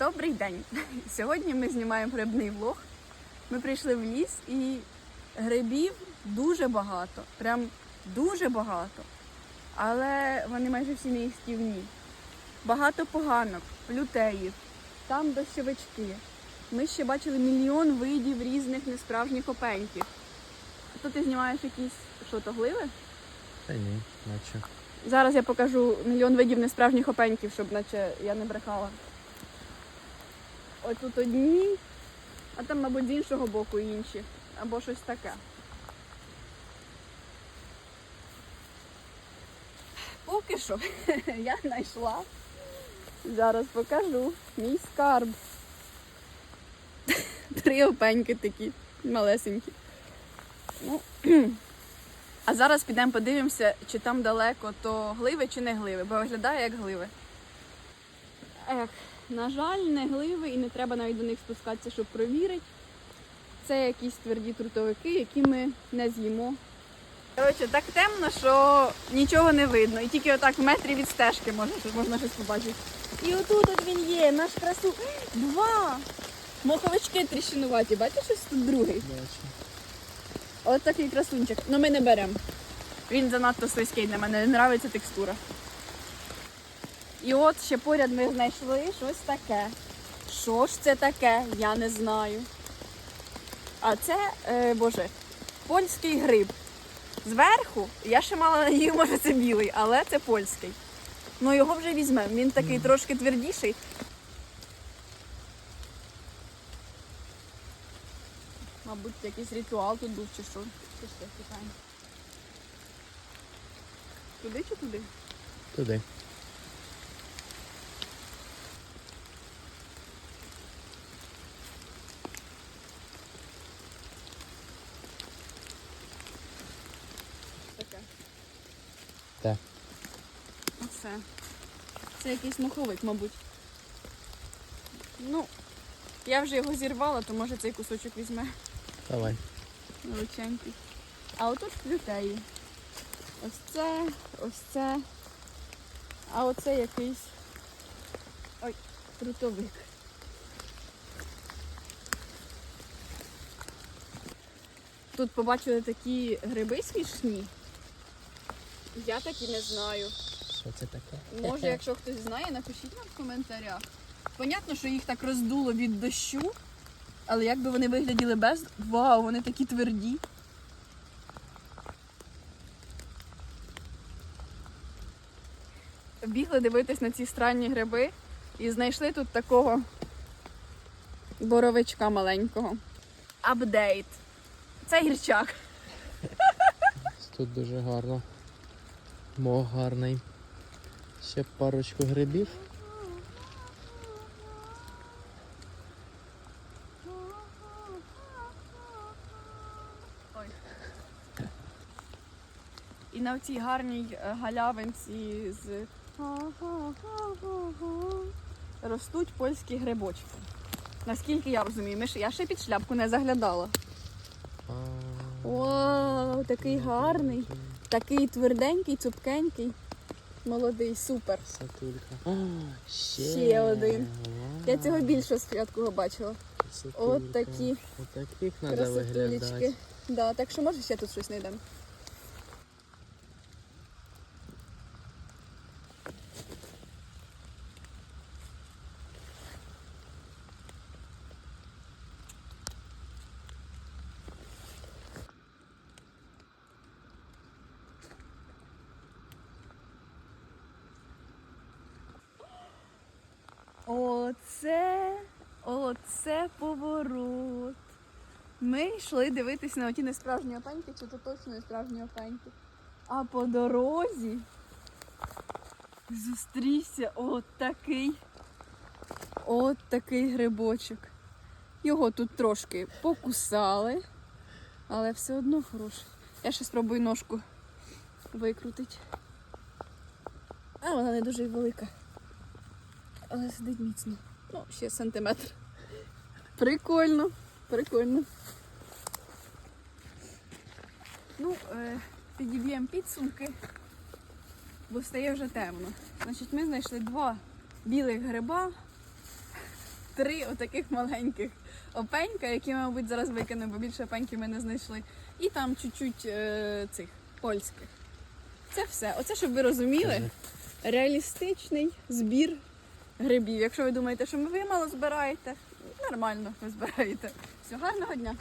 Добрий день! Сьогодні ми знімаємо грибний влог. Ми прийшли в ліс і грибів дуже багато. Прям дуже багато. Але вони майже всі не їстівні. Багато поганок, лютеїв, там дощовички. Ми ще бачили мільйон видів різних несправжніх опеньків. То ти знімаєш якісь що то гливи? Та ні, наче. Зараз я покажу мільйон видів несправжніх опеньків, щоб наче я не брехала. Ось тут одні, а там, мабуть, з іншого боку інші. Або щось таке. Поки що я знайшла. Зараз покажу мій скарб. Три опеньки такі малесенькі. Ну, а зараз підемо подивимося, чи там далеко то гливи чи не гливи, бо виглядає як гливи. Ех, на жаль, не гливи і не треба навіть до них спускатися, щоб провірити. Це якісь тверді трутовики, які ми не з'їмо. Коротше, так темно, що нічого не видно. І тільки отак в метрі від стежки можна, можна щось побачити. І отут от він є, наш красу. Два! Моховички тріщинуваті. Бачиш, ось тут другий. Бачу. Ось такий красунчик. Ну ми не беремо. Він занадто слизький для мене, не подобається текстура. І от ще поряд ми знайшли щось таке. Що ж це таке? Я не знаю. А це, е, боже, польський гриб. Зверху я ще мала надію, може це білий, але це польський. Ну його вже візьмемо. Він такий трошки твердіший. Мабуть, якийсь ритуал тут був чи що. Що питання. Туди чи туди? Туди. Таке. Де? Оце. Це якийсь моховик, мабуть. Ну, я вже його зірвала, то може цей кусочок візьме. Давай. Величенький. А отут лютеї. Ось це, ось це. А оце якийсь. Ой, трутовик. Тут побачили такі гриби смішні. Я такі не знаю. Що це таке? Може, якщо хтось знає, напишіть нам в коментарях. Понятно, що їх так роздуло від дощу, але як би вони вигляділи без. Вау, вони такі тверді. Бігли дивитись на ці странні гриби і знайшли тут такого боровичка маленького. Апдейт. Це гірчак. Тут дуже гарно. Мох гарний. Ще парочку грибів. Ой. І на цій гарній е, галявинці з ростуть польські грибочки. Наскільки я розумію, ми ж- я ще під шляпку не заглядала. Вау, такий гарний, такий тверденький, цупкенький. Молодий, супер. Сатулька. А, ще. Ще один. Вау. Я цього більше спочатку бачила. Красотулька. От такі Отаких треба виглядати. Да, так що може ще тут щось знайдемо. Оце, оце поворот. Ми йшли дивитись на оті несправжні опеньки, чи то точно несправжні опеньки. А по дорозі зустрівся от такий, от такий грибочок. Його тут трошки покусали, але все одно хороший. Я ще спробую ножку викрутити. А вона не дуже велика але сидить міцно. Ну, ще сантиметр. Прикольно, прикольно. Ну, е, підіб'ємо підсумки, бо стає вже темно. Значить, Ми знайшли два білих гриба, три отаких маленьких опенька, які, мабуть, зараз викинемо, бо більше опеньки ми не знайшли. І там чуть-чуть е, цих польських. Це все. Оце, щоб ви розуміли, реалістичний збір грибів. Якщо ви думаєте, що ви мало збираєте, нормально ви збираєте. Всього гарного дня!